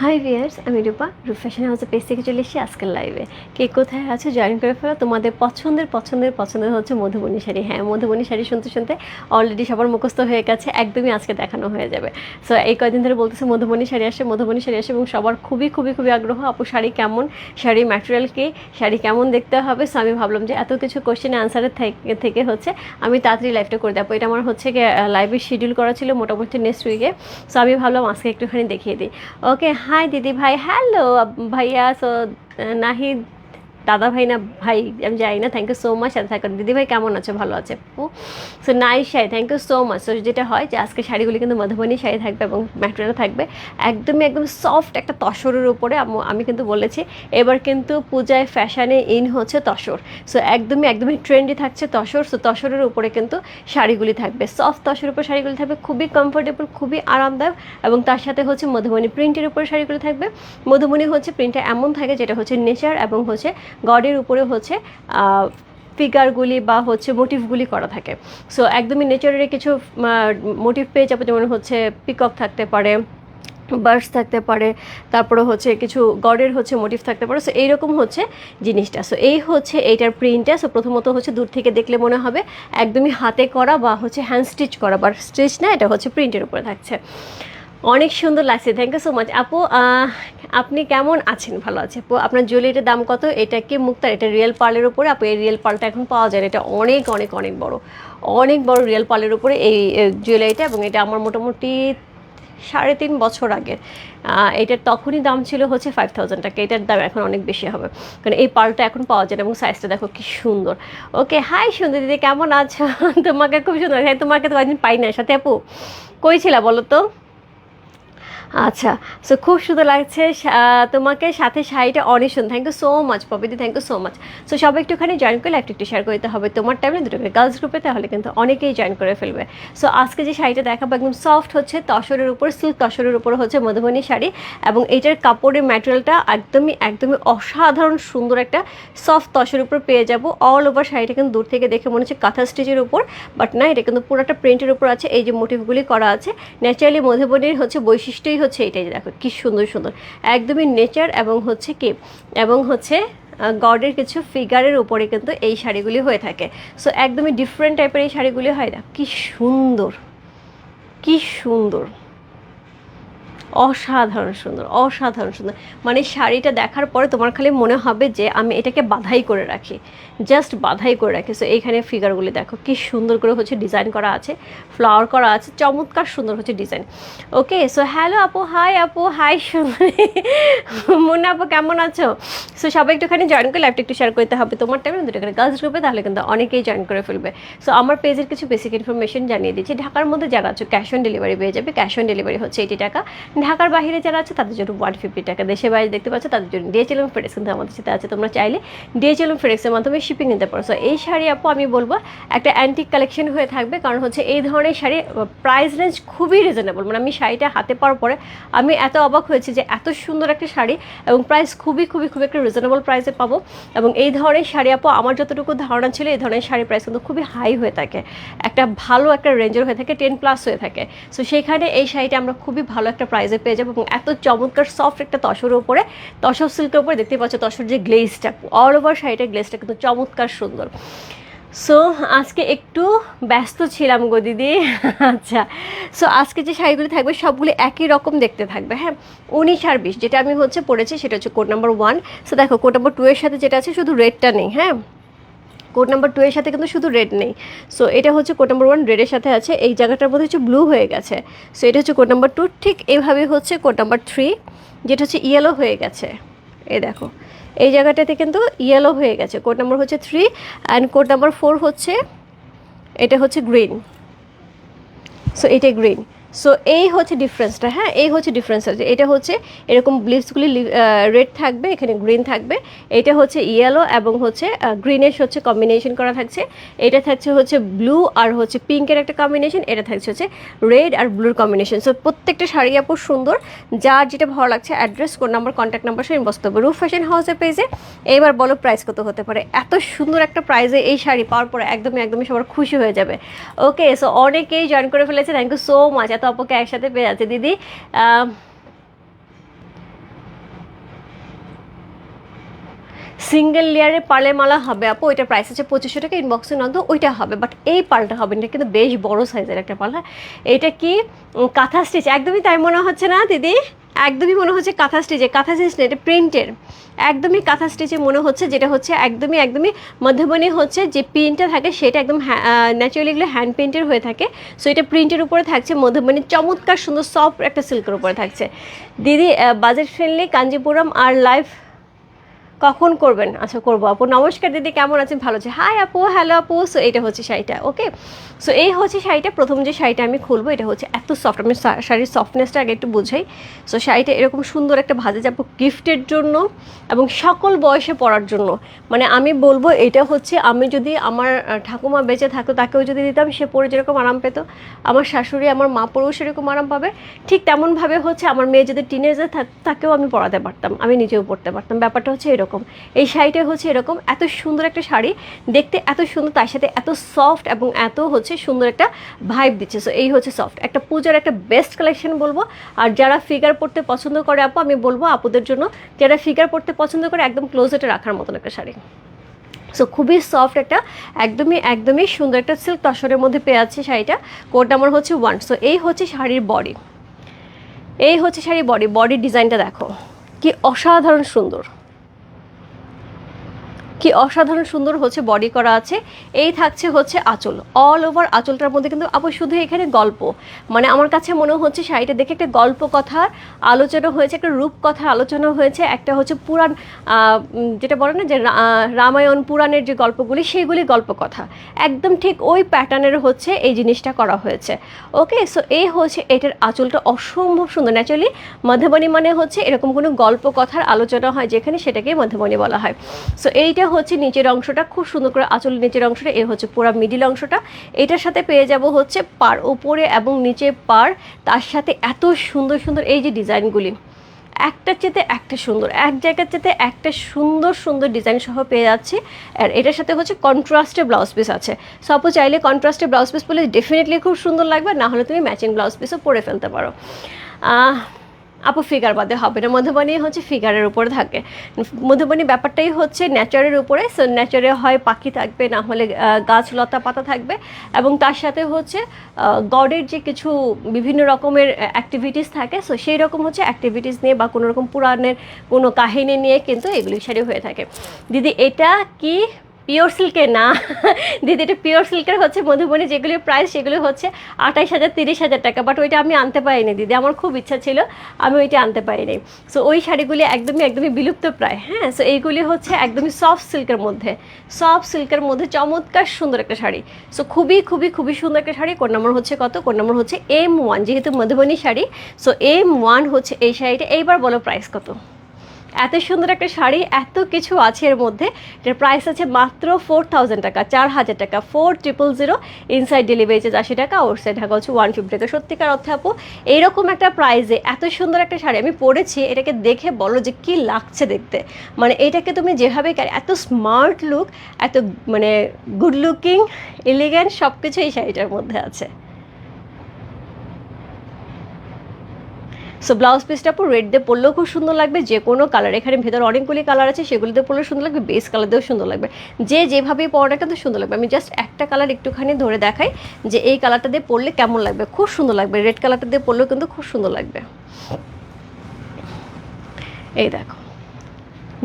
High viewers আমি রূপা। রূপ fashion হাউসের পেজ থেকে চলে এসেছি আজকের লাইভে কে কোথায় আছে জয়েন করে ফেলো। তোমাদের পছন্দের পছন্দের পছন্দের হচ্ছে মধুবনী শাড়ি। হ্যাঁ মধুবনী শাড়ি শুনতে শুনতে অলরেডি সবার মুখস্থ হয়ে গেছে, একদমই আজকে দেখানো হয়ে যাবে। সো এই কয়দিন ধরে বলতেছে মধুবনী শাড়ি আসে, মধুবনী শাড়ি আসে এবং সবার খুবই খুবই খুবই আগ্রহ, আপু, শাড়ি কেমন? শাড়ি ম্যাটেরিয়াল কি? শাড়ি কেমন দেখতে হবে? সো আমি ভাবলাম যে এত কিছু কোশ্চেন অ্যান্সারের থেকে থেকে হচ্ছে আমি তাড়াতাড়ি লাইভটা করে দেবো। এটা আমার হচ্ছে গিয়ে লাইভে শিডিউল করা ছিল মোটামুটি নেক্সট উইকে সো আমি ভাবলাম আজকে একটুখানি দেখিয়ে দিই। ওকে হাই দিদি ভাই হ্যালো ভাইয়া সো নাহিদ দাদা ভাই না ভাই আমি জানি না থ্যাংক ইউ সো মাচ সাথে থাকুন দিদি ভাই কেমন আছে? ভালো আছে। সো নাই sari thank you so much so যেটা হয় যে আজকে শাড়িগুলি কিন্তু মধুবনী শাড়ি থাকবে এবং ম্যাটেরিয়াল থাকবে। একদমই, একদম সফট একটা তসরের উপরে আমি কিন্তু বলেছি। এবার কিন্তু পূজায় ফ্যাশনে ইন হচ্ছে তসর। সো একদমই একদমই ট্রেন্ডি থাকছে তসর। সো তসরের উপরে কিন্তু শাড়িগুলি থাকবে। সফট তসরের উপর শাড়িগুলি থাকবে। খুবই কমফোর্টেবল খুবই আরামদায়ক এবং তার সাথে হচ্ছে মধুবনী প্রিন্টের উপরে শাড়িগুলি থাকবে। মধুবনী হচ্ছে প্রিন্টটা এমন থাকে যেটা হচ্ছে নেচার এবং হচ্ছে গডের উপরে হচ্ছে ফিগারগুলি বা হচ্ছে মোটিভগুলি করা থাকে। সো একদমই নেচারের কিছু মোটিভ পেয়ে যাব, যেমন হচ্ছে পিকক থাকতে পারে বার্ডস থাকতে পারে, তারপরে হচ্ছে কিছু গডের হচ্ছে মোটিভ থাকতে পারে। সো এইরকম হচ্ছে জিনিসটা। সো এই হচ্ছে এইটার প্রিন্টটা সো প্রথমত হচ্ছে দূর থেকে দেখলে মনে হবে একদমই হাতে করা বা হচ্ছে হ্যান্ড স্টিচ করা বা স্টিচ না, এটা হচ্ছে প্রিন্টের উপরে থাকছে। অনেক সুন্দর লাগছে। থ্যাংক ইউ সো মাচ আপু আপনি কেমন আছেন? ভালো আছে। আপু, আপনার জুয়েলারিটার দাম কত? এটা কি মুক্তার? এটা রিয়েল পার্লের উপরে? আপু, এই রিয়েল পার্লটা এখন পাওয়া যায় এটা অনেক অনেক অনেক বড়। অনেক বড় রিয়েল পার্লের উপরে এই জুয়েলারিটা এবং এটা আমার মোটামুটি সাড়ে তিন বছর আগের। এটার তখনই দাম ছিল হচ্ছে ফাইভ থাউজেন্ড টাকা। এটার দাম এখন অনেক বেশি হবে। কারণ এই পার্লটা এখন পাওয়া যায় না এবং সাইজটা দেখো কি সুন্দর। ওকে হাই সুন্দর দিদি, কেমন আছো? তোমাকে খুব সুন্দর হ্যাঁ তোমাকে তো একদিন পাই না সাথে আপু, কই ছিলা বলো তো? আচ্ছা সো খুব সুন্দর লাগছে তোমাকে সাথে শাড়িটা অনেক সুন্দর thank you so much পবিদি thank you so much so সবাই একটুখানি জয়েন করলে একটু একটু শেয়ার করতে হবে। তোমার টাইমে দুটোকে গার্লস গ্রুপে তাহলে কিন্তু অনেকেই জয়েন করে ফেলবে। সো আজকে যে শাড়িটা দেখাবো, একদম সফট হচ্ছে, তসরের উপর সিল্ক তসরের উপর হচ্ছে মধুবনী শাড়ি এবং এইটার কাপড়ের ম্যাটেরিয়ালটা একদমই একদমই অসাধারণ সুন্দর একটা সফট তসরের উপর পেয়ে যাব। অল ওভার শাড়িটা কিন্তু দূর থেকে দেখে মনে হচ্ছে কাঁথা স্টিচের উপর বাট না, এটা কিন্তু পুরোটা প্রিন্টের উপর আছে। এই যে মোটিভগুলি করা আছে ন্যাচারালি মধুবনীর হচ্ছে বৈশিষ্ট্যই হচ্ছে, এটাই দেখো, কি সুন্দর সুন্দর। একদমই নেচার এবং হচ্ছে কি, এবং হচ্ছে গডের কিছু ফিগারের উপরে কিন্তু এই শাড়িগুলি হয়ে থাকে। সো একদমই ডিফারেন্ট টাইপের এই শাড়িগুলি হয় না। কি সুন্দর কি সুন্দর। অসাধারণ সুন্দর অসাধারণ সুন্দর। মানে শাড়িটা দেখার পরে তোমার খালি মনে হবে যে আমি এটাকে বাধাই করে রাখি জাস্ট বাধাই করে রাখি। সো এইখানে ফিগারগুলি দেখো, কি সুন্দর করে হচ্ছে ডিজাইন করা আছে ফ্লাওয়ার করা আছে, চমৎকার সুন্দর হচ্ছে ডিজাইন ওকে সো হ্যালো আপু হাই আপু হাই সুন্দর। মুন্না আপু, কেমন আছো? সো সবাই একটুখানি জয়েন করে লাইভটা একটু শেয়ার করতে হবে। তোমার টাইমে দুটোখানে গার্লস গ্রুপে তাহলে কিন্তু অনেকেই জয়েন করে ফেলবে। সো আমার পেজের কিছু বেসিক ইনফরমেশন জানিয়ে দিচ্ছি। ঢাকার মধ্যে যারা আছো ক্যাশ অন ডেলিভারি পেয়ে যাবে। ক্যাশ অন ডেলিভারি হচ্ছে এইটি টাকা। ঢাকার বাইরে যারা আছে, তাদের জন্য ওয়ান ফিফটি টাকা। দেশের বাইরে দেখতে পাচ্ছ, তাদের জন্য ডিএচএল এবং ফেডেক্স কিন্তু আমাদের সাথে আছে। তোমরা চাইলে ডিএচএল এবং ফেডেক্সের মাধ্যমে শিপিং নিতে পারো। সো এই শাড়ি আপু, আমি বলব, একটা অ্যান্টিক কালেকশন হয়ে থাকবে। কারণ হচ্ছে এই ধরনের শাড়ি প্রাইস রেঞ্জ খুবই রিজনেবল মানে আমি শাড়িটা হাতে পাওয়ার পরে আমি এত অবাক হয়েছি যে এত সুন্দর একটা শাড়ি এবং প্রাইস খুবই খুবই খুবই একটা রিজনেবল প্রাইসে পাবো। এবং এই ধরনের শাড়ি আপু, আমার যতটুকু ধারণা ছিল, এই ধরনের শাড়ির প্রাইস কিন্তু খুবই হাই হয়ে থাকে। একটা ভালো একটা রেঞ্জের হয়ে থাকে টেন প্লাস হয়ে থাকে। সো সেখানে এই শাড়িটা আমরা খুবই ভালো একটা প্রাইসে পেয়ে যাব এবং এত চমৎকার সফট একটা তসরের ওপরে তসর সিল্কের উপরে দেখতে পাচ্ছ তসর যে গ্লেজটা অল ওভার শাড়িটার গ্লেজটা কিন্তু চমৎকার সুন্দর। সো আজকে একটু ব্যস্ত ছিলাম গো দিদি। আচ্ছা সো আজকে যে শাড়িগুলি থাকবে সবগুলি একই রকম দেখতে থাকবে হ্যাঁ? উনিশ আর বিশ, যেটা আমি হচ্ছে পড়েছি সেটা হচ্ছে কোড নাম্বার ওয়ান সো দেখো কোড নাম্বার টু এর সাথে যেটা আছে শুধু রেডটা নেই হ্যাঁ? কোড নাম্বার টু এর সাথে কিন্তু শুধু রেড নেই। সো এটা হচ্ছে কোড নাম্বার ওয়ান রেডের সাথে আছে। এই জায়গাটার মধ্যে হচ্ছে ব্লু হয়ে গেছে। সো এটা হচ্ছে কোড নাম্বার টু ঠিক এইভাবে হচ্ছে কোড নাম্বার থ্রি যেটা হচ্ছে ইয়েলো হয়ে গেছে। এই দেখো। এই জায়গাটাতে কিন্তু ইয়েলো হয়ে গেছে। কোড নাম্বার হচ্ছে three and code number four হচ্ছে, এটা হচ্ছে গ্রিন সো এটা গ্রিন সো এই হচ্ছে ডিফারেন্সটা হ্যাঁ? এই হচ্ছে ডিফারেন্স আছে এটা হচ্ছে এরকম ব্লিপসগুলি রেড থাকবে, এখানে গ্রিন থাকবে। এটা হচ্ছে ইয়েলো এবং হচ্ছে গ্রিনের হচ্ছে কম্বিনেশন করা থাকছে। এটা থাকছে হচ্ছে ব্লু আর হচ্ছে পিঙ্কের একটা কম্বিনেশন এটা থাকছে হচ্ছে রেড আর ব্লুর কম্বিনেশন সো প্রত্যেকটা শাড়ি আপু সুন্দর। যার যেটা ভালো লাগছে অ্যাড্রেস কোন নাম্বার কন্ট্যাক্ট নাম্বার সে বসতে হবে রুফ ফ্যাশন হাউসের পেজে এবার বলো প্রাইস কত হতে পারে। এত সুন্দর একটা প্রাইজে এই শাড়ি পাওয়ার পরে একদমই একদমই সবার খুশি হয়ে যাবে। ওকে সো অনেকেই জয়েন করে ফেলেছে। থ্যাংক ইউ সো মাচ তো অপকে একসাথে পেয়ে যাচ্ছে। দিদি সিঙ্গেল লেয়ারে পার্লে মালা হবে আপু, ওইটা প্রাইস আছে পঁচিশশো টাকা ইনবক্সে নগদ ওইটা হবে। বাট এই পালটা হবে না কিন্তু বেশ বড় সাইজের একটা পাল্লা হ্যাঁ? এটা কি কাঁথা স্টিচ একদমই তাই মনে হচ্ছে না, দিদি? একদমই মনে হচ্ছে কাঁথা স্টিচে কাঁথা স্টিচ না, এটা প্রিন্টের। একদমই কাঁথা স্টিচে মনে হচ্ছে যেটা হচ্ছে একদমই একদমই মধ্যমণি হচ্ছে যে প্রিন্টটা থাকে সেটা একদম ন্যাচারালি এগুলো হ্যান্ড প্রিন্টের হয়ে থাকে। সো এটা প্রিন্টের উপরে থাকছে মধ্যমণি, চমৎকার সুন্দর সফট একটা সিল্কের উপরে থাকছে। দিদি বাজেট ফ্রেন্ডলি কাঞ্জিপুরম আর লাইফ কখন করবেন? আচ্ছা করব। আপু, নমস্কার দিদি, কেমন আছেন? ভালো আছে। হাই আপু, হ্যালো আপু সো এটা হচ্ছে শাড়িটা ওকে সো এই হচ্ছে শাড়িটা, প্রথম যে শাড়িটা আমি খুলবো, এটা হচ্ছে এত সফট আমি শাড়ির সফটনেসটা আগে একটু বুঝাই। সো শাড়িটা এরকম সুন্দর একটা ভাজে যাব গিফটের জন্য এবং সকল বয়সে পরার জন্য। মানে আমি বলব, এটা হচ্ছে আমি যদি আমার ঠাকুমা বেঁচে থাকতো, তাকেও যদি দিতাম, সে পরে যেরকম আরাম পেতো। আমার শাশুড়ি, আমার মা পরেও সেরকম আরাম পাবে। ঠিক তেমনভাবে হচ্ছে আমার মেয়ে যদি টিনেজার তাকেও আমি পরাতে পারতাম, আমি নিজেও পরতে পারতাম। ব্যাপারটা হচ্ছে এরকম। এই শাড়িটা হচ্ছে এরকম, এত সুন্দর একটা শাড়ি। দেখতে এত সুন্দর, তার সাথে এত সফট এবং এত হচ্ছে সুন্দর একটা ভাইব দিচ্ছে। সো এই হচ্ছে সফট একটা পূজার একটা বেস্ট কালেকশন বলব। আর যারা ফিগার পড়তে পছন্দ করে, আপু, আমি বলব আপুদের জন্য, যারা ফিগার পড়তে পছন্দ করে, একদম ক্লোজেটে রাখার মতন একটা শাড়ি। সো খুবই সফট একটা, একদমই একদমই সুন্দর একটা সিল্ক তসরের মধ্যে পেয়ে আছে শাড়িটা। কোড নাম্বার হচ্ছে ওয়ান সো এই হচ্ছে শাড়ির বডি এই হচ্ছে শাড়ির বডি বডির ডিজাইনটা দেখো, কি অসাধারণ সুন্দর। কি অসাধারণ সুন্দর হচ্ছে বডি করা আছে। এই থাকছে হচ্ছে আঁচল। অল ওভার আঁচলটার মধ্যে কিন্তু আবার শুধু এখানে গল্প। মানে আমার কাছে মনে হচ্ছে শাড়িটা দেখে একটা গল্প কথার আলোচনা হয়েছে, একটা রূপ কথার আলোচনা হয়েছে, একটা হচ্ছে পুরাণ যেটা বলে না যে রামায়ণ পুরাণের যে গল্পগুলি, সেইগুলি গল্প কথা। একদম ঠিক ওই প্যাটার্নের হচ্ছে এই জিনিসটা করা হয়েছে। ওকে সো এই হচ্ছে এটার আঁচলটা অসম্ভব সুন্দর। ন্যাচারালি মধ্যমণি মানে হচ্ছে এরকম কোনো গল্প কথার আলোচনা হয় যেখানে সেটাকে মধ্যমণি বলা হয়। সো এইটা হচ্ছে নিচের অংশটা, খুব সুন্দর করে আঁচলের নিচের অংশটা, এ হচ্ছে পুরো মিডিল অংশটা। এটার সাথে পেয়ে যাব হচ্ছে পার ওপরে এবং নিচে পার, তার সাথে এত সুন্দর সুন্দর এই যে ডিজাইনগুলি একটার চেতে একটা সুন্দর, এক জায়গার চেতে একটা সুন্দর সুন্দর ডিজাইন সহ পেয়ে যাচ্ছে। আর এটার সাথে হচ্ছে কন্ট্রাস্টে ব্লাউজ পিস আছে। সপো চাইলে কন্ট্রাস্টে ব্লাউজ পিস পরলে ডেফিনেটলি খুব সুন্দর লাগবে, না হলে তুমি ম্যাচিং ব্লাউজ পিসও পরে ফেলতে পারো। আপু ফিগার বাদে হবে না। মধুবনী হচ্ছে ফিগারের উপরে থাকে। মধুবনী ব্যাপারটাই হচ্ছে ন্যাচারের উপরে। সো ন্যাচারে হয় পাখি থাকবে, না হলে গাছ লতা পাতা থাকবে। এবং তার সাথে হচ্ছে গডের যে কিছু বিভিন্ন রকমের অ্যাক্টিভিটিস থাকে সো সেই রকম হচ্ছে অ্যাক্টিভিটিস নিয়ে বা কোনো রকম পুরাণের কোনো কাহিনী নিয়ে কিন্তু এগুলি শাড়ি হয়ে থাকে। দিদি, এটা কি পিওর সিল্কের না। দিদি, এটা পিওর সিল্কের হচ্ছে মধুবনী যেগুলির প্রাইস সেগুলো হচ্ছে আঠাইশ হাজার, তিরিশ হাজার টাকা। বাট ওইটা আমি আনতে পারিনি দিদি, আমার খুব ইচ্ছা ছিল, আমি ওইটা আনতে পারিনি। সো ওই শাড়িগুলি একদমই একদমই বিলুপ্ত প্রায় হ্যাঁ? সো এইগুলি হচ্ছে একদমই সফট সিল্কের মধ্যে। সফট সিল্কের মধ্যে চমৎকার সুন্দর একটা শাড়ি। সো খুবই খুবই খুবই সুন্দর একটা শাড়ি। কোন নম্বর হচ্ছে কত? কোন নম্বর হচ্ছে এম ওয়ান যেহেতু Madhubani sari. So M one হচ্ছে এই শাড়িটা। এইবার বলো প্রাইস কত? এত সুন্দর একটা শাড়ি, এত কিছু আছে এর মধ্যে। এটার প্রাইস আছে মাত্র ফোর থাউজেন্ড টাকা, চার হাজার টাকা। Four triple zero inside delivery charge আশি টাকা ওর সাইড ঢাকা হচ্ছে ওয়ান ফিফটি টাকা সত্যিকার অর্থে আপু এইরকম একটা প্রাইসে এত সুন্দর একটা শাড়ি আমি পরেছি, এটাকে দেখে বলো যে কি লাগছে দেখতে। মানে এটাকে তুমি যেভাবে এত স্মার্ট লুক এত মানে গুড লুকিং এলিগেন্ট সব কিছু এই শাড়িটার মধ্যে আছে। সো ব্লাউজ পিসটা পুরো রেড দিয়ে পরলেও খুব সুন্দর লাগবে। যে কোনো কালার এখানে ভেতরে অনেকগুলি কালার আছে সেগুলিতে পরলেও সুন্দর লাগবে বেস কালার দিয়েও সুন্দর লাগবে। যে যেভাবে পড়াটা কিন্তু সুন্দর লাগবে। আমি জাস্ট একটা কালার একটুখানি ধরে দেখাই, যে এই কালারটা দিয়ে পরলে কেমন লাগবে? খুব সুন্দর লাগবে। রেড কালারটা দিয়ে পরলেও কিন্তু খুব সুন্দর লাগবে। এই দেখো।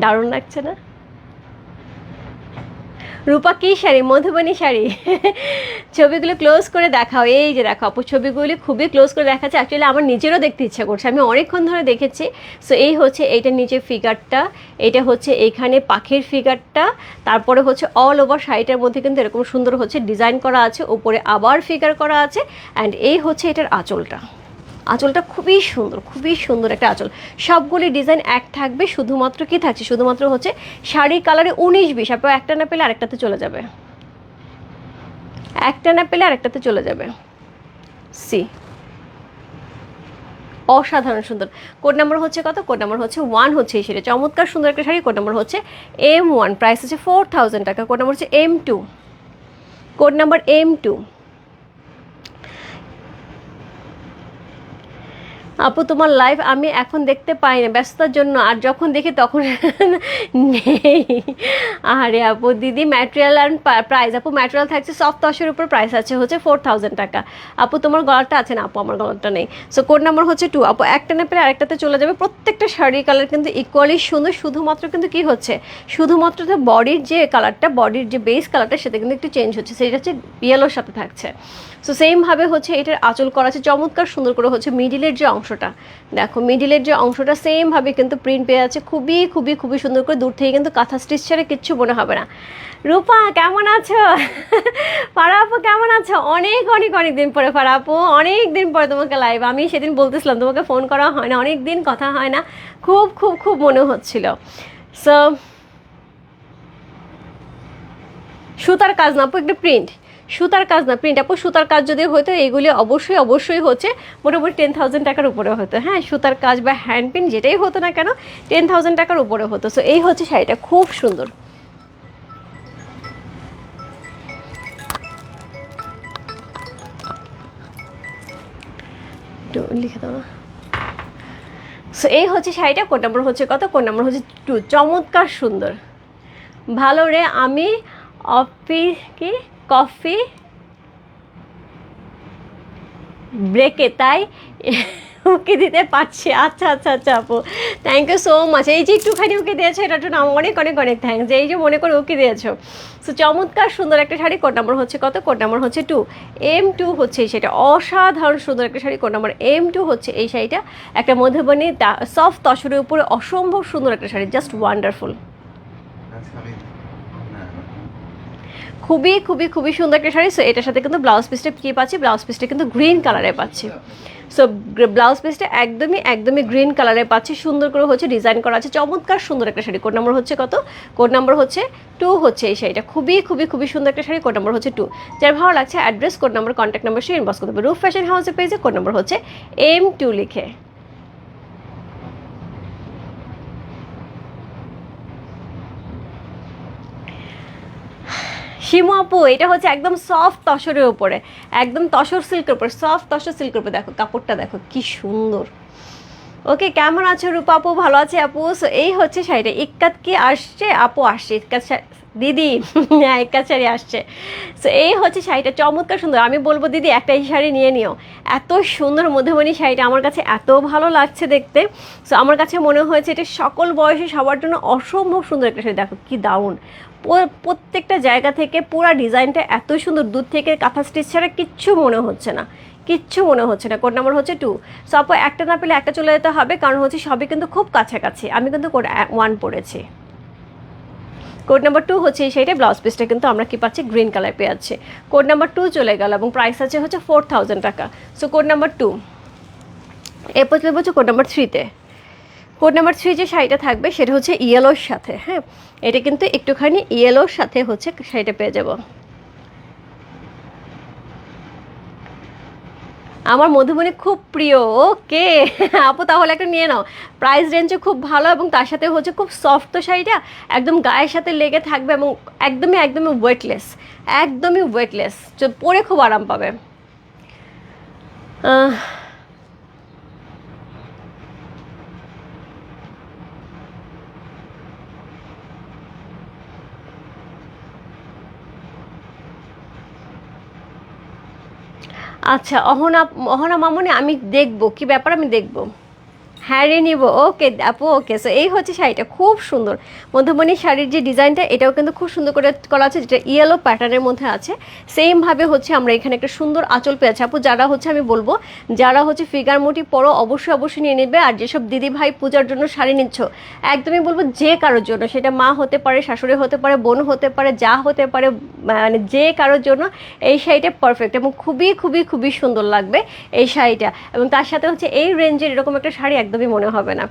দারুণ লাগছে না? রূপা কি শাড়ি? মধুবনী শাড়ি। ছবিগুলো ক্লোজ করে দেখাও। এই যে দেখো আপু ছবিগুলি খুবই ক্লোজ করে দেখাচ্ছে। অ্যাকচুয়ালি আমার নিজেরও দেখতে ইচ্ছা করছে। আমি অনেকক্ষণ ধরে দেখেছি। সো এই হচ্ছে এইটা নিচের ফিগারটা এটা হচ্ছে এইখানে পাখির ফিগারটা তারপরে হচ্ছে অল ওভার শাড়িটার মধ্যে কিন্তু এরকম সুন্দর হচ্ছে ডিজাইন করা আছে। উপরে আবার ফিগার করা আছে। অ্যান্ড এই হচ্ছে এটার আঁচলটা। আঁচলটা খুবই সুন্দর খুবই সুন্দর একটা আঁচল। সবগুলি ডিজাইন এক থাকবে, শুধুমাত্র কি থাকছে? শুধুমাত্র হচ্ছে শাড়ির কালারে উনিশ বিশ আপনার একটা না পেলে আরেকটাতে চলে যাবে। একটা না পেলে আরেকটাতে চলে যাবে। সি। অসাধারণ সুন্দর। কোড নাম্বার হচ্ছে কত? কোড নাম্বার হচ্ছে ওয়ান হচ্ছে এই শাড়ি চমৎকার সুন্দর একটা শাড়ি, কোড নাম্বার হচ্ছে এম ওয়ান। প্রাইস হচ্ছে ফোর থাউজেন্ড টাকা, কোড নাম্বার হচ্ছে M two. Code number M two. আপু, তোমার লাইভ আমি এখন দেখতে পাই না ব্যস্ততার জন্য। আর যখন দেখি তখন নেই। আরে আপু, দিদি ম্যাটেরিয়াল অ্যান্ড প্রাইস আপু ম্যাটেরিয়াল থাকছে সফট তসের উপর প্রাইস আছে, হচ্ছে ফোর থাউজেন্ড টাকা। আপু, তোমার গলাটা আছে না আপু? আমার গলাটা নেই। সো কোড নাম্বার হচ্ছে টু আপু, একটা না পেলে আরেকটাতে চলে যাবে। প্রত্যেকটা শাড়ির কালার কিন্তু ইকুয়ালি সুন্দর। শুধুমাত্র কিন্তু কি হচ্ছে? শুধুমাত্র তো বডির যে কালারটা বডির যে বেস কালারটা সেটা কিন্তু একটু চেঞ্জ হচ্ছে। সেটা হচ্ছে ইয়েলোর সাথে থাকছে। সো সেমভাবে হচ্ছে এটার আঁচল করা আছে। চমৎকার সুন্দর করে হচ্ছে মিডিলের যে অংশটা, দেখো মিডিলের যে অংশটা সেমভাবে কিন্তু প্রিন্ট পেয়ে আছে খুবই খুবই খুবই সুন্দর করে দূর থেকে কিন্তু কাঁথা স্টিচ ছাড়া কিচ্ছু মনে হবে না। রূপা, কেমন আছো? ফারা আপু কেমন আছো? অনেক অনেক অনেক দিন পরে ফারা আপু অনেক দিন পরে তোমাকে লাইভ আমি সেদিন বলতেছিলাম, তোমাকে ফোন করা হয় না, অনেক দিন কথা হয় না। খুব খুব খুব মনে হচ্ছিল। সো সুতার কাজ না আপু একটা প্রিন্ট সুতার কাজ না প্রিন্ট আপু সুতার কাজ যদি হতো এইগুলি অবশ্যই অবশ্যই হচ্ছে মোটামুটি টেন থাউজেন্ড টাকার উপরে হতো। হ্যাঁ সুতার কাজ বা হ্যান্ড প্রিন্ট যেটাই হতো না কেন টেন থাউজেন্ড টাকার উপরে হতো। সো এই হচ্ছে শাড়িটা, খুব সুন্দর। লিখে দাও না। সো এই হচ্ছে শাড়িটা, কোন নাম্বার হচ্ছে কত? কোন নাম্বার হচ্ছে টু চমৎকার সুন্দর। ভালো রে, আমি অফিস কি? কফি ব্রেকে তাই? উকি দিতে পারছি। আচ্ছা আচ্ছা আচ্ছা আপু। থ্যাংক ইউ সো মাচ এই যে একটুখানি উকি দিয়েছ, এটার জন্য অনেক অনেক অনেক থ্যাংকস এই যে মনে করে উকি দিয়েছ। সো চমৎকার সুন্দর একটা শাড়ি। কোড নাম্বার হচ্ছে কত? কোড নাম্বার হচ্ছে টু এম টু হচ্ছে শাড়িটা। অসাধারণ সুন্দর একটা sari. Code number M two হচ্ছে এই শাড়িটা। একটা মধুবনী সফট তসরের উপরে অসম্ভব সুন্দর একটা শাড়ি। জাস্ট ওয়ান্ডারফুল আচ্ছা আমি না খুবই খুবই খুবই সুন্দর একটা শাড়ি। সো এটার সাথে কিন্তু ব্লাউজ পিসটা কী পাচ্ছি? ব্লাউজ পিসটা কিন্তু গ্রিন কালারে পাচ্ছি। সো ব্লাউজ পিসটা একদমই একদমই গ্রিন কালারে পাচ্ছি। সুন্দর করে হচ্ছে ডিজাইন করা আছে। চমৎকার সুন্দর একটা শাড়ি। কোড নম্বর হচ্ছে কত? কোড নম্বর হচ্ছে টু হচ্ছে এই শাড়িটা। খুবই খুবই খুবই সুন্দর একটা শাড়ি। কোড নম্বর হচ্ছে টু যার ভালো লাগছে address code number contact number সে ইনবক্স করতে হবে রুফ ফ্যাশন হাউসের পেজে কোড নম্বর হচ্ছে এম টু লিখে। শিমু আপু, এটা হচ্ছে একদম সফট তসরের উপরে, একদম তসর সিল্কের উপরে সফট তসর সিল্কের উপরে, দেখো কাপড়টা দেখো কি সুন্দর। ওকে কেমন আছো রূপা আপু? ভালো আছে আপু? সো এই হচ্ছে শাড়িটা ইক্কাত কি আসছে, আপু আসছে, ইক্কাত দিদি হ্যাঁ ইক্কাত শাড়ি আসছে। সো এই হচ্ছে শাড়িটা, চমৎকার সুন্দর। আমি বলব, দিদি একটা এই শাড়ি নিয়ে নিও। এত সুন্দর মধুবনী শাড়িটা আমার কাছে এত ভালো লাগছে দেখতে। সো আমার কাছে মনে হয়েছে এটা সকল বয়সে সবার জন্য অসম্ভব সুন্দর একটা শাড়ি। দেখো কি দারুণ। প্রত্যেকটা জায়গা থেকে পুরো ডিজাইনটা এত সুন্দর, দূর থেকে কাঁথা স্টিচ ছাড়া কিচ্ছু মনে হচ্ছে না। কিচ্ছু মনে হচ্ছে না। কোড নাম্বার হচ্ছে টু সো আপু, একটা না পেলে একটা চলে যেতে হবে, কারণ হচ্ছে সবই কিন্তু খুব কাছাকাছি। আমি কিন্তু কোড ওয়ান পড়েছি। কোড নাম্বার টু হচ্ছে সেইটা ব্লাউজ পিসটা কিন্তু আমরা কি পাচ্ছি? গ্রিন কালার পেয়ে যাচ্ছে। কোড নাম্বার টু চলে গেল এবং প্রাইস আছে হচ্ছে ফোর থাউজেন্ড টাকা। সো কোড নাম্বার টু এরপর চলে হচ্ছে কোড নাম্বার থ্রিতে কোড নাম্বার থ্রি যে শাড়িটা থাকবে সেটা হচ্ছে ইয়েলোর সাথে হ্যাঁ? এটা কিন্তু একটুখানি ইয়েলোর সাথে হচ্ছে শাড়িটা পেয়ে যাব। আমার মধুবনী খুব প্রিয়, ওকে? আপু, তাহলে একটা নিয়ে নাও। প্রাইস রেঞ্জে খুব ভালো এবং তার সাথে হচ্ছে খুব সফট তো শাড়িটা, একদম গায়ের সাথে লেগে থাকবে এবং একদমই একদমই ওয়েটলেস একদমই ওয়েটলেস পরে খুব আরাম পাবে। আচ্ছা অহনা অহনা মামনি আমি দেখব। কি ব্যাপার আমি দেখব? হ্যাঁ রে নিবো, ওকে, আপু, ওকে। সো এই হচ্ছে শাড়িটা, খুব সুন্দর। মধুবনী শাড়ির যে ডিজাইনটা, এটাও কিন্তু খুব সুন্দর করে করা আছে, যেটা ইয়েলো প্যাটার্নের মধ্যে আছে। সেমভাবে হচ্ছে আমরা এখানে একটা সুন্দর আঁচল পেয়েছি আপু, যারা হচ্ছে, আমি বলব, যারা হচ্ছে ফিগার মোটি পরো, অবশ্যই অবশ্যই নিয়ে নেবে। আর যেসব দিদি ভাই পূজার জন্য শাড়ি নিচ্ছ, একদমই বলব যে কারোর জন্য, সেটা মা হতে পারে, শাশুড়ি হতে পারে, বোন হতে পারে, যা হতে পারে মানে যে কারোর জন্য, এই শাড়িটা পারফেক্ট এবং খুবই খুবই খুবই সুন্দর লাগবে এই শাড়িটা। এবং তার সাথে হচ্ছে এই রেঞ্জের এরকম একটা শাড়ি একদমই মনে হবে না।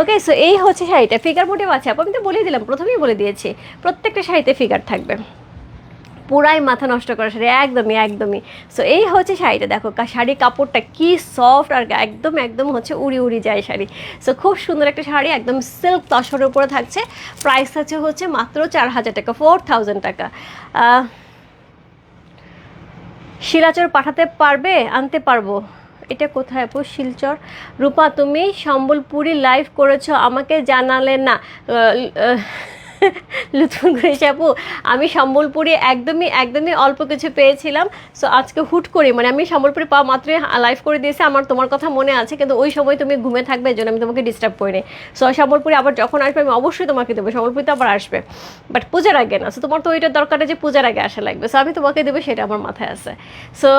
ওকে সো এই হচ্ছে শাড়িটা। ফিগার মোটিভ আছে। আপু, আমি তো বলেই দিলাম, প্রথমেই বলে দিয়েছি। প্রত্যেকটা শাড়িতে ফিগার থাকবে। পুরাই মাথা নষ্ট করা শাড়ি, একদমই একদমই। সো এই হচ্ছে শাড়িটা। দেখো শাড়ি কাপড়টা কি সফট আর একদম একদম হচ্ছে উড়ি উড়ি যায় শাড়ি। সো খুব সুন্দর একটা শাড়ি, একদম সিল্ক তসরের উপরে থাকছে। প্রাইস আছে হচ্ছে মাত্র চার হাজার টাকা ফোর থাউজেন্ড টাকা। শিলাচর পাঠাতে পারবে? আনতে পারব? এটা কোথায় আপু? শিলচর। রূপা, তুমি সম্বলপুরি লাইভ করেছ, আমাকে জানালে না। লুতুন করেছে আপু, আমি সম্বলপুরে একদমই একদমই অল্প কিছু পেয়েছিলাম। সো আজকে হুট করে মানে আমি সম্বলপুরে পাওয়া মাত্রই লাইভ করে দিয়েছি, আমার তোমার কথা মনে আছে, কিন্তু ওই সময় তুমি ঘুমে থাকবে জন্য আমি তোমাকে ডিস্টার্ব করিনি। সো সম্বলপুরে আবার যখন আসবে, আমি অবশ্যই তোমাকে দেবো, সম্বলপুরে তো আবার আসবে। বাট পূজার আগে না সো তোমার তো ওইটার দরকার যে পূজার আগে আসা লাগবে। সো আমি তোমাকে দেবো, সেটা আমার মাথায় আছে। সো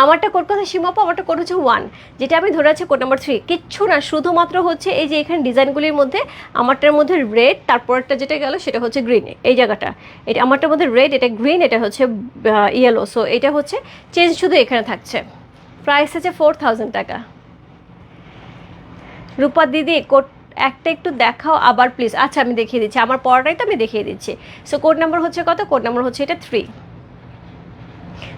আমারটা কোড কথা সীমাপু, আমারটা কোড হচ্ছে ওয়ান যেটা আমি ধরে আছি কোড নাম্বার থ্রি কিচ্ছু না, শুধুমাত্র হচ্ছে এই যে এখানে ডিজাইনগুলির মধ্যে, আমারটার মধ্যে রেড তারপরটা যেটা গেল সেটা হচ্ছে গ্রিন এই জায়গাটা। এটা আমারটার মধ্যে রেড এটা গ্রিন এটা হচ্ছে ইয়েলো সো এটা হচ্ছে চেঞ্জ শুধু এখানে থাকছে। প্রাইস আছে ফোর থাউজেন্ড টাকা। রূপা দিদি কোড একটা একটু দেখাও আবার প্লিজ আচ্ছা আমি দেখিয়ে দিচ্ছি। আমার পড়াটাই তো আমি দেখিয়ে দিচ্ছি। সো কোড নাম্বার হচ্ছে কত? কোড নাম্বার হচ্ছে এটা থ্রি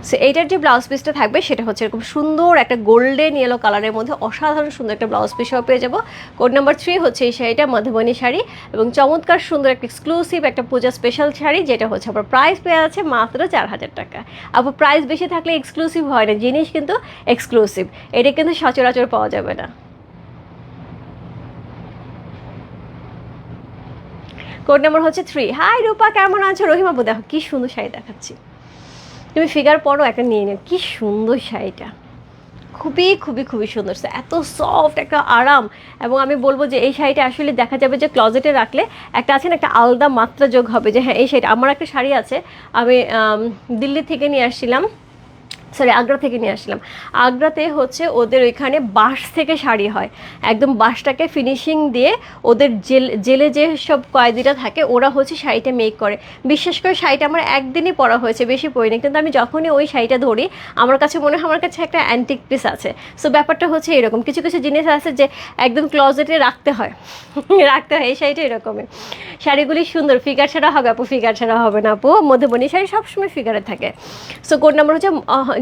সো এইটার যে ব্লাউজ পিসটা থাকবে, সেটা হচ্ছে এরকম সুন্দর একটা গোল্ডেন ইয়েলো কালারের মধ্যে অসাধারণ সুন্দর একটা ব্লাউজ পিস পিসও পেয়ে যাব। কোড নাম্বার থ্রি হচ্ছে এই শাড়িটা, মধুবনী শাড়ি, এবং চমৎকার সুন্দর একটা এক্সক্লুসিভ একটা পূজা স্পেশাল শাড়ি, যেটা হচ্ছে আবার প্রাইস পেয়ে আছে মাত্র চার হাজার টাকা। আবার প্রাইস বেশি থাকলে এক্সক্লুসিভ হয় না, জিনিস কিন্তু এক্সক্লুসিভ এটা কিন্তু সচরাচর পাওয়া যাবে না। কোড নাম্বার হচ্ছে থ্রি হাই রূপা, কেমন আছো? রহিমা দেখো, কি সুন্দর শাড়ি দেখাচ্ছি। তুমি ফিগার পরো, একটা নিয়ে নিও। কী সুন্দর শাড়িটা। খুবই খুবই খুবই সুন্দর। এত সফট একটা আরাম। এবং আমি বলব যে এই শাড়িটা আসলে দেখা যাবে যে ক্লজেটে রাখলে একটা আছে না, একটা আলাদা মাত্রা যোগ হবে যে হ্যাঁ এই শাড়িটা, আমার একটা শাড়ি আছে। আমি, দিল্লি থেকে নিয়ে আসছিলাম। সরি আগ্রা থেকে নিয়ে আসলাম। আগ্রাতে হচ্ছে ওদের ওইখানে বাঁশ থেকে শাড়ি হয়। একদম বাঁশটাকে ফিনিশিং দিয়ে ওদের জেল, জেলে যে সব কয়েদিরা থাকে, ওরা হচ্ছে শাড়িটা মেক করে। বিশেষ করে শাড়িটা আমার একদিনই পরা হয়েছে, বেশি পরিনি কিন্তু আমি যখনই ওই শাড়িটা ধরি, আমার কাছে মনে হয় আমার কাছে একটা অ্যান্টিক পিস আছে। সো ব্যাপারটা হচ্ছে এরকম। কিছু কিছু জিনিস আছে যে একদম ক্লজেটে রাখতে হয়। রাখতে হয়। এই শাড়িটা এরকমই। শাড়িগুলি সুন্দর। ফিগার ছাড়া হবে আপু ফিগার ছাড়া হবে না আপু। মধ্যবনী শাড়ি সবসময় ফিগারে থাকে। সো কোড নাম্বার হচ্ছে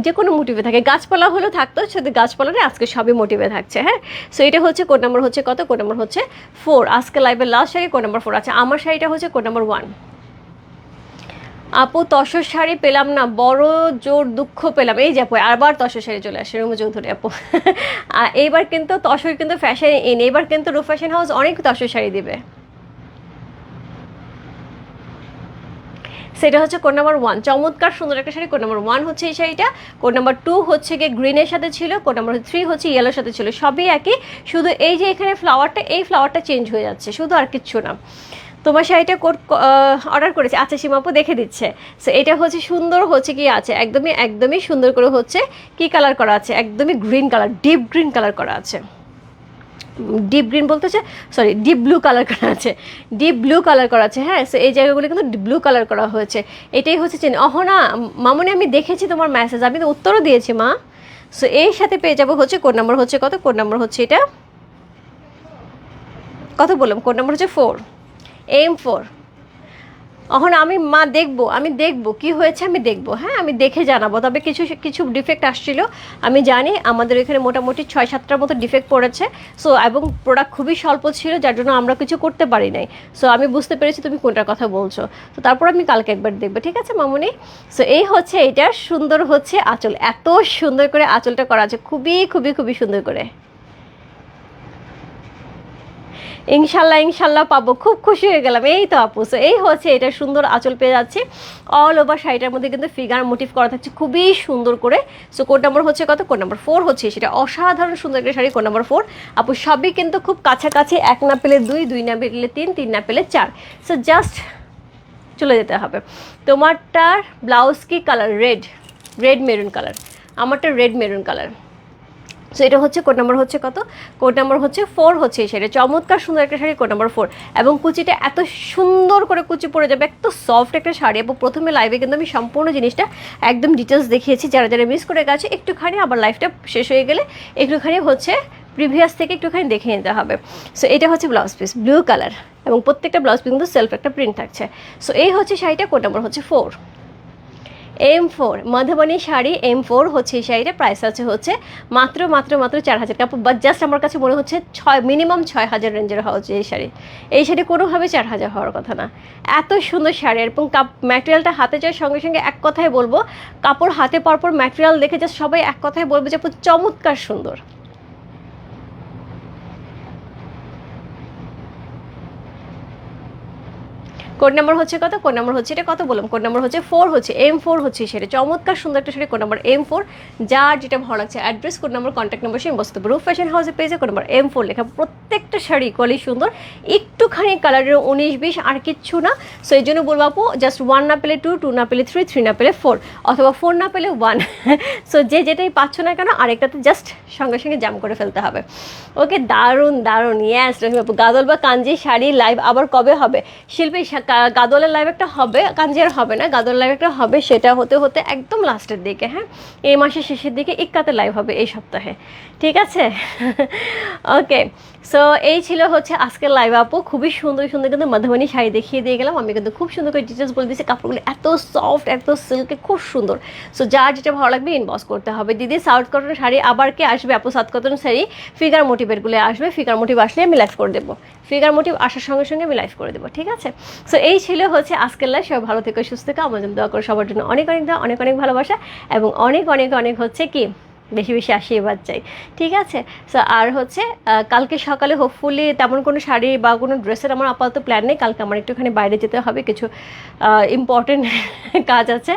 যে কোনো মোটিভে থাকে। গাছপালা হলেও থাকতো সাথে গাছপালা নেই আজকে সবই মোটিভে থাকছে হ্যাঁ? সো এটা হচ্ছে কোড নাম্বার হচ্ছে কত? কোড নাম্বার হচ্ছে ফোর আজকে লাইভের last sari code number four আছে। আমার শাড়িটা হচ্ছে কোড নাম্বার ওয়ান আপু, তসর শাড়ি পেলাম না, বড় জোর দুঃখ পেলাম। এই যে আপু, আবার তসর শাড়ি চলে আসে, রুমু চৌধুরী আপু। এইবার কিন্তু তসর কিন্তু ফ্যাশন ইন এবার কিন্তু রূপ ফ্যাশন হাউস অনেক তসর শাড়ি দিবে। সেটা হচ্ছে কোড নাম্বার ওয়ান চমৎকার, সুন্দর একটা শাড়ি কোড নাম্বার ওয়ান হচ্ছে এই শাড়িটা। কোড নাম্বার টু হচ্ছে গিয়ে গ্রিনের সাথে ছিল কোড নাম্বার থ্রি হচ্ছে ইয়েলোর সাথে ছিল। সবই একই, শুধু এই যে এখানে ফ্লাওয়ারটা এই ফ্লাওয়ারটা চেঞ্জ হয়ে যাচ্ছে, শুধু আর কিচ্ছু না। তোমার শাড়িটা কোড অর্ডার করেছে। আচ্ছা সীমাপু দেখে দিচ্ছে। সো এটা হচ্ছে সুন্দর হচ্ছে কি আছে, একদমই একদমই সুন্দর করে হচ্ছে কি কালার করা আছে, একদমই green colour deep green colour করা আছে। ডিপ গ্রিন বলতে হচ্ছে সরি ডিপ ব্লু কালার করা আছে। ডিপ ব্লু কালার করা আছে হ্যাঁ? সো এই জায়গাগুলো কিন্তু ব্লু কালার করা হয়েছে। এটাই হচ্ছে চেন অহনা, মামনি, আমি দেখেছি তোমার মেসেজ আমি তো উত্তরও দিয়েছি, মা। সো এর সাথে পেয়ে যাব হচ্ছে কোড নাম্বার হচ্ছে কত? কোন নাম্বার হচ্ছে এটা? কত বললাম? কোন নাম্বার হচ্ছে ফোর এম ফোর এখন আমি মা দেখব, আমি দেখব, কি হয়েছে আমি দেখব হ্যাঁ? আমি দেখে জানাব। তবে কিছু কিছু ডিফেক্ট আসছিল। আমি জানি আমাদের এখানে মোটামুটি ছয় সাতটার মতো ডিফেক্ট পড়েছে। সো এবং প্রোডাক্ট খুবই স্বল্প ছিল, যার জন্য আমরা কিছু করতে পারি নাই। সো আমি বুঝতে পেরেছি তুমি কোনটার কথা বলছো। তো তারপর আমি কালকে একবার দেখব, ঠিক আছে মামুনি? সো এই হচ্ছে এটা সুন্দর হচ্ছে আঁচল। এত সুন্দর করে আঁচলটা করা আছে, খুবই খুবই খুবই সুন্দর করে। ইনশাল্লাহ ইনশাল্লাহ পাবো। খুব খুশি হয়ে গেলাম। এই তো আপু সো এই হচ্ছে এটা সুন্দর আঁচল পেয়ে যাচ্ছে। অল ওভার শাড়িটার মধ্যে কিন্তু ফিগার মোটিভ করা থাকছে খুবই সুন্দর করে। সো কোড নাম্বার হচ্ছে কত? কোড নাম্বার ফোর হচ্ছে সেটা। অসাধারণ সুন্দর একটা শাড়ি কোড নাম্বার ফোর আপু, সবই কিন্তু খুব কাছাকাছি, এক না পেলে দুই দুই না পেলে তিন তিন না পেলে চার। সো জাস্ট চলে যেতে হবে। তোমারটার ব্লাউজ কি colour red red maroon colour আমারটা রেড মেরুন কালার সো এটা হচ্ছে কোড নাম্বার হচ্ছে কত? কোড নাম্বার হচ্ছে ফোর হচ্ছে এই শাড়ি চমৎকার সুন্দর একটা শাড়ি কোড নাম্বার ফোর এবং কুচিটা এত সুন্দর করে কুচি পড়ে যাবে, এত সফট একটা শাড়ি। এবং প্রথমে লাইভে কিন্তু আমি সম্পূর্ণ জিনিসটা একদম ডিটেলস দেখিয়েছি। যারা যারা মিস করে গেছে, একটুখানি আবার লাইফটা শেষ হয়ে গেলে একটুখানি হচ্ছে প্রিভিয়াস থেকে একটুখানি দেখে নিতে হবে। সো এটা হচ্ছে ব্লাউজ পিস ব্লু কালার এবং প্রত্যেকটা ব্লাউজ পিস কিন্তু সেলফ একটা প্রিন্ট থাকছে। সো এই হচ্ছে শাড়িটা কোড নাম্বার হচ্ছে four M four Madhubani sari M four হচ্ছে এই শাড়িটা প্রাইস আছে হচ্ছে মাত্র মাত্র মাত্র চার হাজার টাকা। বা জাস্ট আমার কাছে মনে হচ্ছে ছয় মিনিমাম ছয় হাজার রেঞ্জের হওয়া উচিত এই শাড়ি। এই শাড়ি কোনোভাবে চার হাজার হওয়ার কথা না। এত সুন্দর শাড়ি এবং কাপ ম্যাটেরিয়ালটা হাতে যাওয়ার সঙ্গে সঙ্গে এক কথায় বলব, কাপড় হাতে পরপর ম্যাটেরিয়াল দেখে যা সবাই এক কথায় বলব যে চমৎকার সুন্দর। কোড নাম্বার হচ্ছে কত? কোড নাম্বার হচ্ছে এটা কত বললাম? কোড নাম্বার হচ্ছে ফোর হচ্ছে এম ফোর হচ্ছে সেটা। চমৎকার, সুন্দর একটা sari code number M four যার যেটা ভালো লাগছে address code number contact number সেই বস্তু রূপ ফ্যাশন হাউসে পেয়েছে কোড নাম্বার এম ফোর লেখা। প্রত্যেকটা শাড়ি ইকুয়ালি সুন্দর। একটুখানি কালারের উনিশ, বিশ, আর কিচ্ছু না। সো এই জন্য বলব আপু জাস্ট ওয়ান না পেলে টু টু না পেলে থ্রি থ্রি না পেলে ফোর অথবা ফোর না পেলে ওয়ান সো যে যেটাই পাচ্ছ না কেন আরেকটাতে জাস্ট সঙ্গে সঙ্গে জাম করে ফেলতে হবে। ওকে দারুণ দারুণ। ইয়াস রহিম আপু গাদল বা কাঞ্জি শাড়ি লাইভ আবার কবে হবে? শিল্পী গাদলের লাইভ একটা হবে, কাঞ্জিয়ার হবে না গাদলের লাইভ একটা হবে, সেটা হতে হতে একদম লাস্টের দিকে হ্যাঁ? এই মাসের শেষের দিকে ইক্কাতে লাইভ হবে এই সপ্তাহে, ঠিক আছে? ওকে সো এই ছিল হচ্ছে আজকের লাইভ আপু। খুবই সুন্দর সুন্দর কিন্তু মধুবনী শাড়ি দেখিয়ে দিয়ে গেলাম। আমি কিন্তু খুব সুন্দর করে ডিটেলস বলে দিয়েছি। কাপড়গুলো এত সফট এত সিল্কে খুব সুন্দর। সো যার যেটা ভালো লাগবে ইনবক্স করতে হবে। দিদি সাউথ কটন শাড়ি আবার কে আসবে আপু? সাউথ কটন শাড়ি ফিগার মোটিভেরগুলো আসবে। ফিগার মোটিভ আসলে আমি লাইভ করে দেবো। ফিগার মোটিভ আসার সঙ্গে সঙ্গে আমি লাইভ করে দেবো, ঠিক আছে? সো এই ছিল হচ্ছে আজকের লাইভ সবাই ভালো থেকে, সুস্থ থেকে। জন্য দোয়া করে সবার জন্য অনেক অনেক অনেক অনেক ভালোবাসা এবং অনেক অনেক অনেক হচ্ছে কি বেশি বেশি আশীর্বাদ চাই। ঠিক আছে? সো আর হচ্ছে কালকে সকালে হোপফুলি তেমন কোনো শাড়ি বা কোনো ড্রেসের আমার আপাতত প্ল্যান নেই। কালকে আমার একটুখানি বাইরে যেতে হবে, কিছু ইম্পর্টেন্ট কাজ আছে।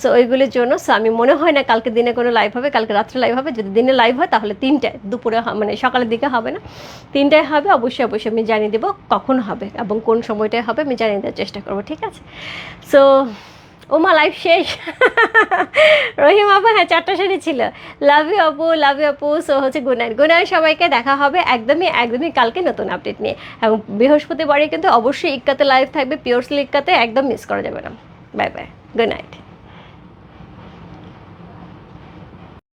সো ওইগুলির জন্য সো আমি মনে হয় না কালকে দিনে কোনো লাইভ হবে, কালকে রাত্রে লাইভ হবে। যদি দিনে লাইভ হয়, তাহলে তিনটায়, দুপুরে মানে সকালের দিকে হবে না। তিনটায় হবে, অবশ্যই অবশ্যই আমি জানিয়ে দেবো কখন হবে এবং কোন সময়টায় হবে, আমি জানিয়ে দেওয়ার চেষ্টা করব, ঠিক আছে? সো ওমা লাইফ শেষ। রহিম আপা হ্যাঁ চারটা শাড়ি ছিল। লাভ ইউ আপু লাভ ইউ আপু সো হচ্ছে গুড নাইট সবাইকে দেখা হবে একদমই একদমই কালকে নতুন আপডেট নিয়ে। এবং বৃহস্পতিবারে কিন্তু অবশ্যই ইক্কাতে লাইভ থাকবে পিওরসলি ইক্কাতে একদম মিস করা যাবে না। Bye bye good night